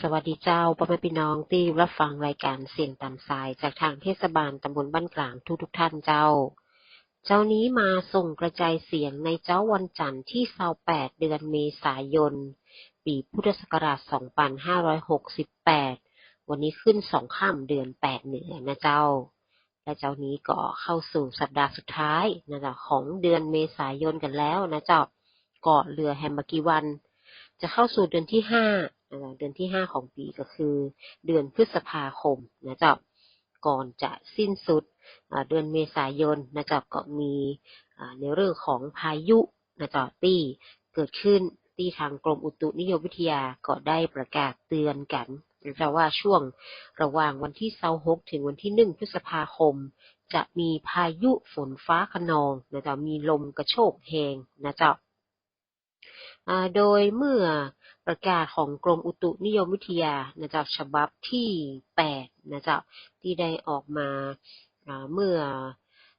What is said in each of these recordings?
สวัสดีเจ้าพ่อแม่พี่น้องที่รับฟังรายการเสียงตามสายจากทางเทศบาลตำบลบ้านกลางทุกทุกท่านเจ้า เจ้านี้มาส่งกระจายเสียงในเจ้าวันจันทร์ที่28เดือนเมษายน ปีพุทธศักราช2568 วันนี้ขึ้นสองค่ำเดือน 8 เหนือนะเจ้า และเจ้านี้ก็เข้าสู่สัปดาห์สุดท้ายนะจ้าของเดือนเมษายนกันแล้วนะเจ้าก็เหลือแฮมมากีวัน จะเข้าสู่เดือนที่ห้า นะคะเดือนที่ห้าของปีก็คือ เดือนพฤษภาคมนะจ้าก่อนจะสิ้นสุดเดือนเมษายนนะจ้าก็มีในเรื่องของพายุนะจ้าที่เกิดขึ้นที่ทางกรมอุตุนิยมวิทยาก็ได้ประกาศเตือนกันนะจ้าว่าช่วงระหว่างวันที่26ถึงวันที่ 1 พฤษภาคม จะมีพายุฝนฟ้าคะนองนะจ้ามีลมกระโชกแหงนะจ้าอ่าโดยเมื่อ ประกาศของกรมอุตุนิยมวิทยานะเจ้าฉบับที่8นะเจ้าที่ได้ออกมาเมื่อ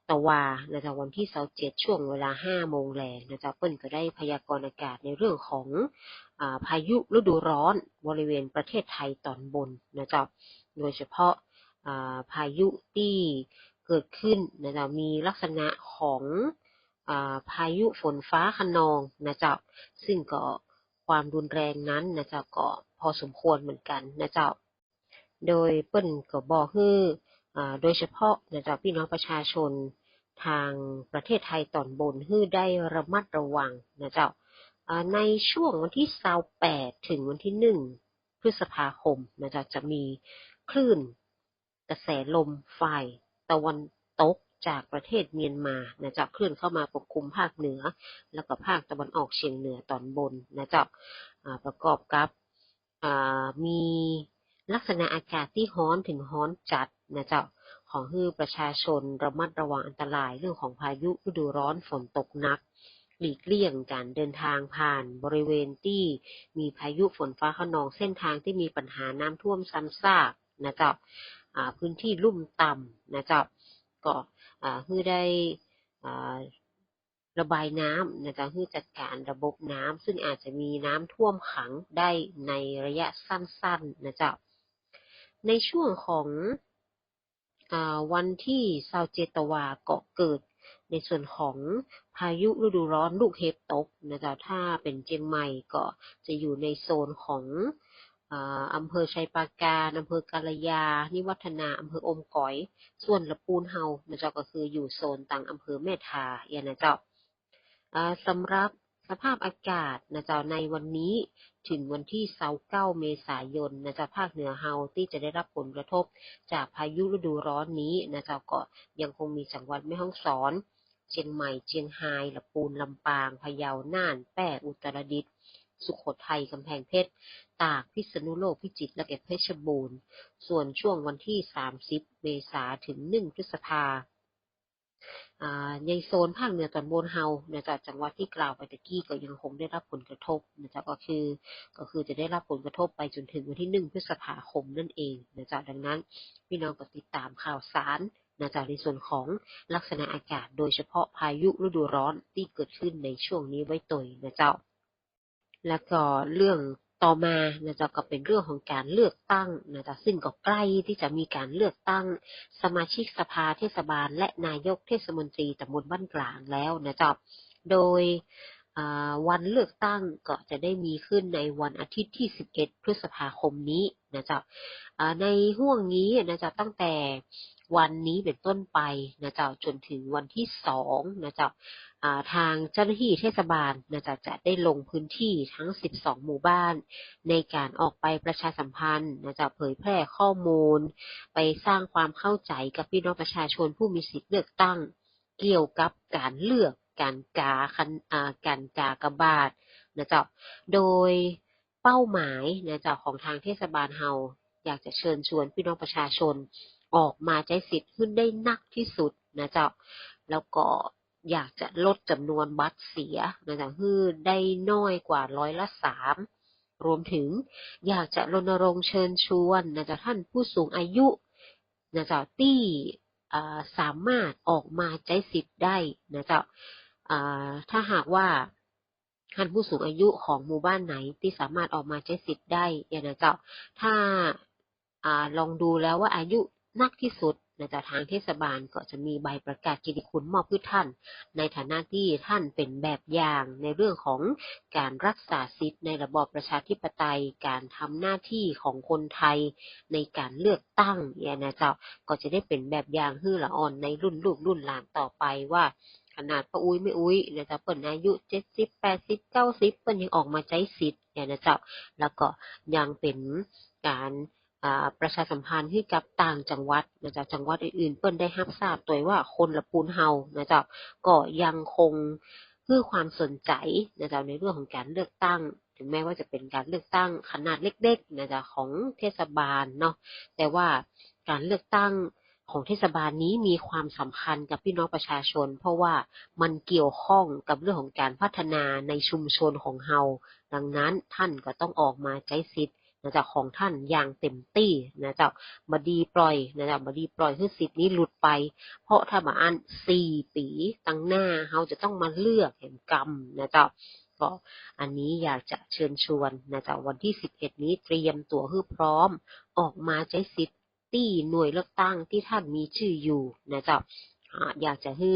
ตะวานะจ้าวันที่27ช่วงเวลา5โมงแลงนะจ้าเปิ้นก็ได้พยากรณ์อากาศในเรื่องของอพายุฤดูร้อนบริเวณประเทศไทยตอนบนนะจ้าโดยเฉพาะาพายุที่เกิดขึ้นนะจ้ามีลักษณะของอาพายุฝนฟ้าคะนองนะจ้าซึ่งก็ ความรุนแรงนั้นนะเจ้าก็พอสมควรเหมือนกันนะเจ้า โดยเปิ้นก็บอกให้อ่าโดยเฉพาะนะเจ้าพี่น้องประชาชนทางประเทศไทยตอนบนให้ได้ระมัดระวังนะเจ้าในช่วงวันที่28ถึงวันที่1พฤษภาคมนะเจ้าจะมีคลื่นกระแสลมฝ่ายตะวัน จากประเทศเมียนมานะเจ้าเคลื่อนเข้ามาปกคลุมภาคเหนือ แล้วก็ภาคตะวันออกเฉียงเหนือตอนบนนะเจ้าประกอบกับมีลักษณะอากาศที่ร้อนถึงร้อนจัดนะเจ้าของให้ประชาชนระมัดระวังอันตรายเรื่องของพายุฤดูร้อนฝนตกหนัก หลีกเลี่ยงการเดินทางผ่านบริเวณที่มีพายุฝนฟ้าคะนองเส้นทางที่มีปัญหาน้ำท่วมซ้ำซากนะเจ้าอ่าพื้นที่ลุ่มต่ำนะเจ้าก็ อ่าให้ได้ระบายน้ำนะจ๊ะเพื่อจัดการระบบน้ำซึ่งอาจจะมีน้ำท่วมขังได้ในระยะสั้นๆนะจ๊ะในช่วงของอวันที่ซาวเจตวาเก็เกิด ในส่วนของพายุฤดูร้อนลูกเห็บตกนะจ๊ะถ้าเป็นเจียงใหม่ก็จะอยู่ในโซนของ อำเภอชัยปราการอำเภอกาลยา นิวัฒนาอำเภออมก๋อย ส่วนละปูนเฮานะเจ้าก็คืออยู่โซนต่างอำเภอแม่ทาอย่านะเจ้าสำหรับสภาพอากาศนะเจ้าในวันนี้ถึงวันที่29เมษายนนะเจ้าภาคเหนือเฮาที่จะได้รับผลกระทบ จากพายุฤดูร้อนนี้นะเจ้าก็ยังคงมีจังหวัดแม่ฮ่องสอน เชียงใหม่ เชียงรายลำปูนลำปางพะเยาน่านแพร่อุตรดิตถ์ สุโขทัย กำแพงเพชร ตาก พิษณุโลก พิจิตร และเพชรบูรณ์ ส่วนช่วงวันที่ 30 เมษาถึง 1 พฤษภาในโซนภาคเหนือตอนบนเฮานะจ๊ะจังหวัดที่กล่าวไปตะกี้ก็ยังคงได้รับผลกระทบนะจ๊ะก็คือก็คือจะได้รับผลกระทบไปจนถึงวันที่หนึ่งพฤษภาคมนั่นเองนะจ๊ะดังนั้น พี่น้องก็ติดตามข่าวสารนะจ๊ะในส่วนของลักษณะอากาศ โดยเฉพาะพายุฤดูร้อนที่เกิดขึ้นในช่วงนี้ไว้ตัวยนะเจ้า แล้วก็เรื่องต่อมานะจ๊ะก็เป็นเรื่องของการเลือกตั้งนะจ๊ะซึ่งก็ใกล้ที่จะมีการเลือกตั้ง สมาชิกสภาเทศบาล และนายกเทศมนตรีตำบลบ้านกลางแล้วนะจ๊ะโดย วันเลือกตั้งก็จะได้มีขึ้นในวันอาทิตย์ที่ 11 พฤษภาคมนี้นะจ๊ะในห่วงนี้นะจ๊ะตั้งแต่วันนี้เป็นต้นไปนะจ๊ะจนถึงวันที่สองนะจ๊ะทางเจ้าหน้าที่เทศบาลนะจ๊ะจะได้ลงพื้นที่ทั้ง 12 หมู่บ้าน ในการออกไปประชาสัมพันธ์นะจ๊ะเผยแพร่ข้อมูล ไปสร้างความเข้าใจกับพี่น้องประชาชนผู้มีสิทธิ์เลือกตั้ง เกี่ยวกับการเลือก การกาคันการกากระบาทนะจ๊ะโดยเป้าหมายนะจ๊ะของทางเทศบาลเฮาอยากจะเชิญชวนพี่น้องประชาชนออกมาใช้สิทธิ์ขึ้นได้นักที่สุดนะจ๊ะแล้วก็อยากจะลดจำนวนบัตรเสียนะจ๊ะให้ได้น้อยกว่าร้อยละสามรวมถึงอยากจะรณรงค์เชิญชวนนะจ๊ะท่านผู้สูงอายุนะจ๊ะที่สามารถออกมาใช้สิทธิ์ได้นะจ๊ะ ถ้าหากว่าท่านผู้สูงอายุของหมู่บ้านไหนที่สามารถออกมาใช้สิทธิ์ได้อย่านะเจ้า ถ้าอลองดูแล้วว่าอายุนักที่สุดนะจ๊ะทางเทศบาลก็จะมีใบประกาศกิติคุณมอบให้ท่าน ในฐานะที่ท่านเป็นแบบอย่างในเรื่องของการรักษาสิทธิ์ในระบอบประชาธิปไตย การทำหน้าที่ของคนไทยในการเลือกตั้งเนี่ยนะเจ้าก็จะได้เป็นแบบอย่างฮือละอ่อนในรุ่นลูกรุ่นหลานต่อไปว่า ขนาดป้าอุ้ยไม่อุ้ยนะจ๊ะเปิดอายุเจ็ดสิบแปดสิบเก้าสิบเปิ้นยังออกมาใช้สิทธิ์เนี่ยนะจ้าแล้วก็ยังเป็นการประชาสัมพันธ์ให้กับต่างจังหวัดนะจ๊ะจังหวัดอื่นๆ เปิ้นได้รับทราบตัวว่าคนละปูนเฮานะจ๊ะก็ยังคงเพื่อความสนใจนะจ๊ะในเรื่องของการเลือกตั้ง ถึงแม้ว่าจะเป็นการเลือกตั้งขนาดเล็กๆนะจ๊ะของเทศบาลเนาะแต่ว่าการเลือกตั้ง ของเทศบาลนี้มีความสำคัญกับพี่น้องประชาชน เพราะว่ามันเกี่ยวข้องกับเรื่องของการพัฒนาในชุมชนของเฮาดังนั้นท่านก็ต้องออกมาใช้สิทธิ์นะจ๊ะของท่านอย่างเต็มที่นะจ๊ะบดีปล่อยนะจ๊ะบดีปล่อยคือสิทธิ์นี้หลุดไป เพราะถ้ามาอันสี่ปีตั้งหน้าเราจะต้องมาเลือกแห่งกรรมนะจ๊ะก็อันนี้อยากจะเชิญชวนนะจ๊ะวันที่สิบเอ็ดนี้เตรียมตัวให้พร้อมออกมาใช้สิทธิ์ ที่หน่วยเลือกตั้งที่ท่านมีชื่ออยู่นะจ๊ะอยากจะให้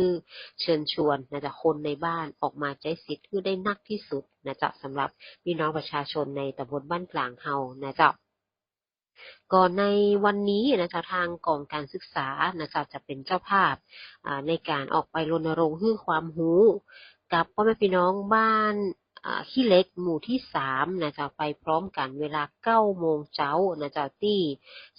เชิญชวนนะจ๊ะคนในบ้านออกมาใช้สิทธิ์ให้ได้นักที่สุดนะจ๊ะสำหรับพี่น้องประชาชนในตำบลบ้านกลางเฮานะจ๊ะก่อนในวันนี้นะจ๊ะทางกองการศึกษานะจ๊ะจะเป็นเจ้าภาพในการออกไปรณรงค์ให้ความรู้กับพ่อแม่พี่น้องบ้าน ขี้เล็กหมู่ที่สามนะจ๊ะไปพร้อมกันเวลาเก้าโมงเช้านะจ๊ะที่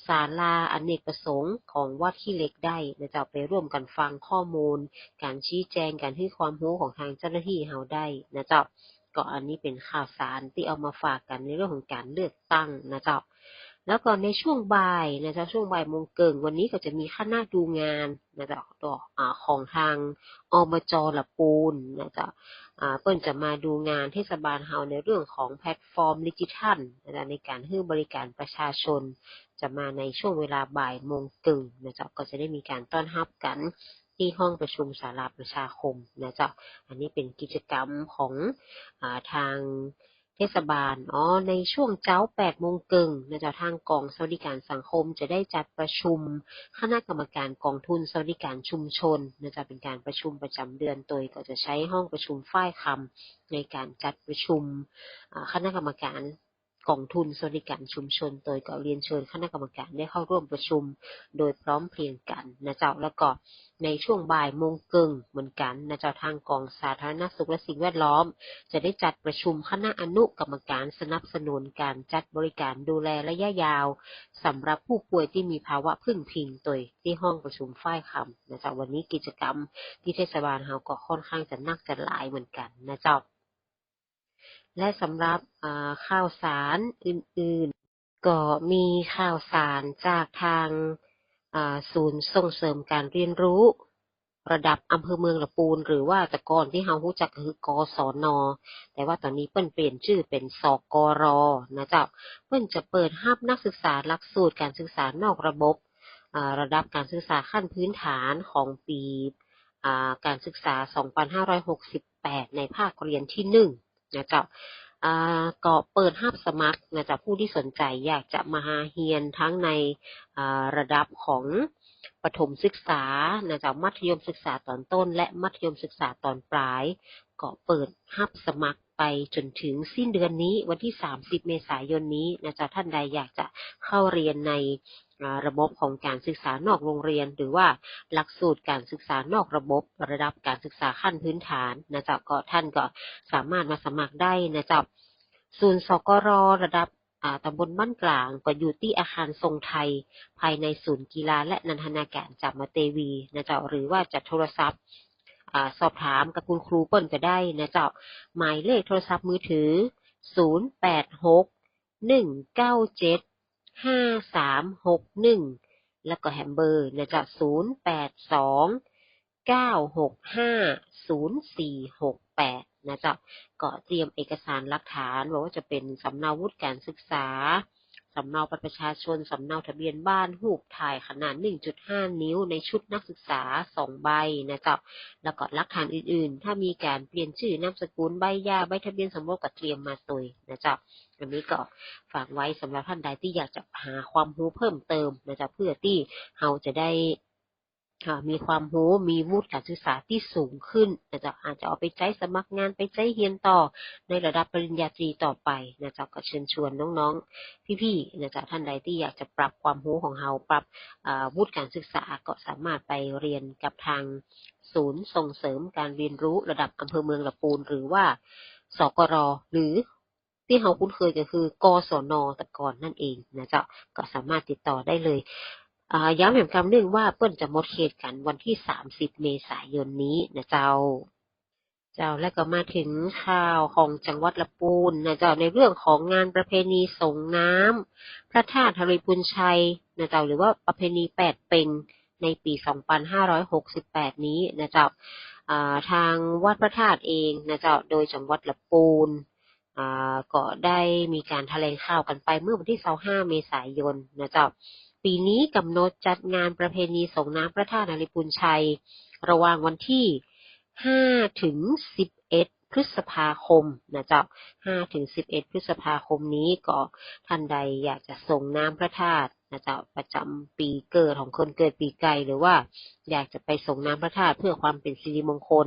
ศาลาอเนกประสงค์ของวัดขี้เล็กได้นะจ๊ะไปร่วมกันฟังข้อมูล การชี้แจงการให้ความรู้ของทางเจ้าหน้าที่เฮาได้นะจ๊ะก็อันนี้เป็นข่าวสารที่เอามาฝากกันในเรื่องของการเลือกตั้งนะจ๊ะ แล้วก็ในช่วงบ่ายนะจ๊ะช่วงบ่ายโมงเกิงวันนี้ก็จะมีคณะดูงานนะจ๊ะของทางอบจละปูนนะจ๊ะเปิ้นจะมาดูงานเทศบาลเฮาในเรื่องของแพลตฟอร์มดิจิทัลนะในการให้บริการประชาชน จะมาในช่วงเวลาบ่ายโมงกึ่งนะจ๊ะก็จะได้มีการต้อนรับกันที่ห้องประชุมสาราประชาคมนะจ๊ะอันนี้เป็นกิจกรรมของอทาง ทศบาลอ๋อในช่วงเจ้าแปดโมงกึ่งนะจ๊ะทางกองสวัสดิการสังคมจะได้จัดประชุมคณะกรรมการกองทุนสวัสดิการชุมชนนะจ๊ะเป็นการประชุมประจำเดือนโดยก็จะใช้ห้องประชุมฝ้ายคำในการจัดประชุมคณะกรรมการ กองทุนสวัสดิการชุมชนโดยก็เรียนเชิญคณะกรรมการได้เข้าร่วมประชุม โดยพร้อมเพรียงกันนะเจ้าแล้วก็ในช่วงบ่ายโมงกึ่งเหมือนกันนะเจ้าทางกองสาธารณสุขและสิ่งแวดล้อม จะได้จัดประชุมคณะอนุกรรมการสนับสนุนการจัดบริการดูแลระยะยาวสำหรับผู้ป่วยที่มีภาวะพึ่งพิงโดยที่ห้องประชุมฝ้ายคำนะเจ้าวันนี้กิจกรรมที่เทศบาลเฮาก็ค่อนข้างจะนักจะหลายเหมือนกันนะเจ้า และสำหรับข่าวสารอื่นๆ ก็มีข่าวสารจากทางศูนย์ส่งเสริมการเรียนรู้ ระดับอำเภอเมืองละปูน หรือว่าแต่ก่อนที่เฮารู้จักคือกศนแต่ว่าตอนนี้เปิ้นเปลี่ยนชื่อเป็นสกรนะเจ้าเปิ้นจะเปิดห้านักศึกษาหลักสูตรการศึกษานอกระบบระดับการศึกษาขั้นพื้นฐานของปีการศึกษา 2568 ในภาคเรียนที่ 1 นะเจ้าก็เปิดห้าสมัครนะจ๊ะผู้ที่สนใจอยากจะมาเฮียนทั้งในระดับของปฐมศึกษานะจ๊ะมัธยมศึกษาตอนต้น และมัธยมศึกษาตอนปลาย ก็เปิดห้าสมัคร ไปจนถึงสิ้นเดือนนี้วันที่ 30 เมษายนนี้นะจ๊ะท่านใดอยากจะเข้าเรียนในระบบของการศึกษานอกโรงเรียน หรือว่าหลักสูตรการศึกษานอกระบบระดับการศึกษาขั้นพื้นฐานนะจ๊ะก็ท่านก็สามารถมาสมัครได้นะจ๊ะศูนย์สกรระดับตำบลบ้านกลางก็อยู่ที่อาคารทรงไทย ภายในศูนย์กีฬาและนันทนาการจามาเตวีนะจ๊ะหรือว่าจะโทรศัพท์ สอบถามกับคุณครูเปิ้ลก็ได้นะจ๊ะหมายเลขโทรศัพท์มือถือ 086 197ห้าสามหกหนึ่งแล้วก็แฮมเบอร์นะจ๊ะศูนย์แปดสองเก้าหกห้าศูนย์สี่หกแปดนะจ๊ะก็เตรียมเอกสารหลักฐานว่าจะเป็นสำเนาวุฒิการศึกษา สำเนาบัตรประชาชน สำเนาทะเบียนบ้านหูปถ่ายขนาด 1.5 นิ้วในชุดนักศึกษา 2 ใบนะครับ แล้วก็ลักฐานอื่นๆ ถ้ามีการเปลี่ยนชื่อนามสกุลใบย่าใบทะเบียนสมรสก็เตรียมมาตุยนะจ๊ะอันนี้ก็ฝากไว้สำหรับท่านใดที่อยากจะหาความรู้เพิ่มเติมนะจ๊ะเพื่อที่เราจะได้ มีความรู้มีวุฒิการศึกษาที่สูงขึ้นนะจ๊ะอาจจะเอาไปใช้สมัครงานไปใช้เรียนต่อในระดับปริญญาตรีต่อไปนะจ๊ะก็เชิญชวนน้องๆ พี่ๆนะจ๊ะท่านใดที่อยากจะปรับความรู้ของเราปรับวุฒิการศึกษาก็สามารถไปเรียนกับทางศูนย์ส่งเสริมการเรียนรู้ระดับอำเภอเมืองลำปูน หรือว่าสกรหรือที่เราคุ้นเคยก็คือกศนต่ก่อนนั่นเองนะจ้าก็สามารถติดต่อได้เลย ย้ำอีกคำหนึ่งว่าเปิ้นจะหมดเขตกันวันที่ 30 เมษายนนี้นะเจ้า เจ้าแล้วก็มาถึงข่าวของจังหวัดลำปูนนะเจ้าในเรื่องของงานประเพณีส่งน้ำพระธาตุฮาริพุนชัยนะเจ้าหรือว่าประเพณีแปดเป็งในปี 2568 นี้นะเจ้าทางวัดพระธาตุเองนะเจ้าโดยจังหวัดลำปูนก็ได้มีการแถลงข่าวกันไปเมื่อวันที่ 25 เมษายนนะเจ้า ปีนี้กำหนดจัดงานประเพณีส่งน้ำพระธาตุนริพุนชัย ระหว่างวันที่ 5 ถึง 11 พฤษภาคมนะเจ้า 5 ถึง 11 พฤษภาคมนี้ก็ท่านใดอยากจะส่งน้ำพระธาตุนะเจ้าประจำปีเกิดของคนเกิดปีไก่หรือว่า อยากจะไปส่งน้ำพระธาตุเพื่อความเป็นสิริมงคล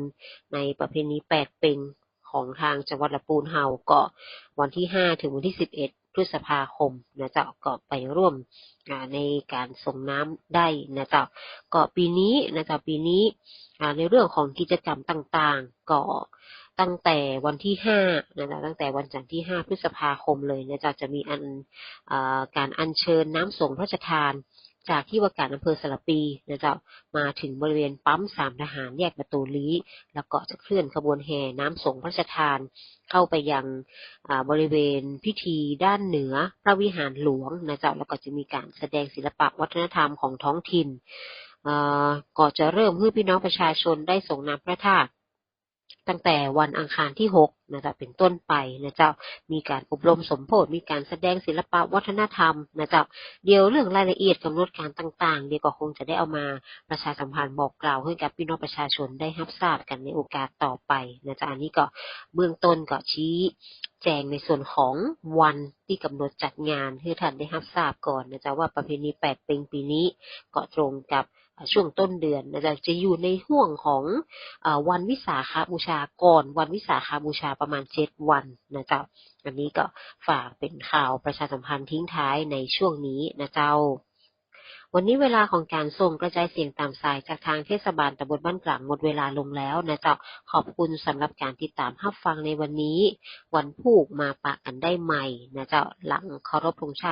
ในประเพณีแปดเป็งของทางจังหวัดลำปูนเฮาก็วันที่ 5 ถึงวันที่ 11 พฤษภาคมนะเจ้าก็ไปร่วมในการส่งน้ำได้นะเจ้าก็ปีนี้นะเจ้าปีนี้ในเรื่องของกิจกรรมต่างๆ ก็ตั้งแต่วันที่ห้านะเจ้าตั้งแต่วันจันทร์ที่ห้าพฤษภาคมเลยนะเจ้าจะมีอันอการอัญเชิญน้ำส่งพระราชทาน จากที่ว่าการอำเภอสระปีนะเจ้ามาถึงบริเวณปั๊มสามทหารแยกประตูลี้ แล้วก็จะเคลื่อนขบวนแห่น้ำส่งพระราชทาน เข้าไปยังบริเวณพิธีด้านเหนือพระวิหารหลวงนะเจ้าแล้วก็จะมีการแสดงศิลปะวัฒนธรรมของท้องถิ่นอ่าก็จะเริ่มให้พี่น้องประชาชนได้ส่งน้ำพระธาตุ ตั้งแต่วันอังคารที่6นะจ้าเป็นต้นไปนะจ้ามีการอบรมสมโพธิมีการแสดงศิลปะวัฒนธรรมนะจ้าเดี๋ยวเรื่องรายละเอียดกำหนดการต่าง ๆ เดี๋ยวก็คงจะได้เอามาประชาสัมพันธ์บอกกล่าวให้กับพี่น้องประชาชนได้รับทราบกันในโอกาสต่อไปนะจ๊ะอันนี้ก็เบื้องต้นก็ชี้แจงในส่วนของวันที่กำหนดจัดงานให้ท่านได้รับทราบก่อนนะจ๊ะว่าประเพณีแปดเป็งปีนี้ก็ตรงกับ ช่วงต้นเดือนนะจ๊ะจะอยู่ในห่วงของอวันวิสาขบูชาก่อนวันวิสาขบูชาประมาณเจ็ดวันนะจ๊ะอันนี้ก็ฝากเป็นข่าวประชาสัมพันธ์ทิ้งท้ายในช่วงนี้นะเจ้าวันนี้เวลาของการส่งกระจายเสียงตามสายจากทางเทศบาลตำบลบ้านกลางหมดเวลาลงแล้วนะเจ้าขอบคุณสำหรับการติดตามรับฟังในวันนี้ วันพูกมาปะกันได้ใหม่นะเจ้าหลังเคารพธงชาติ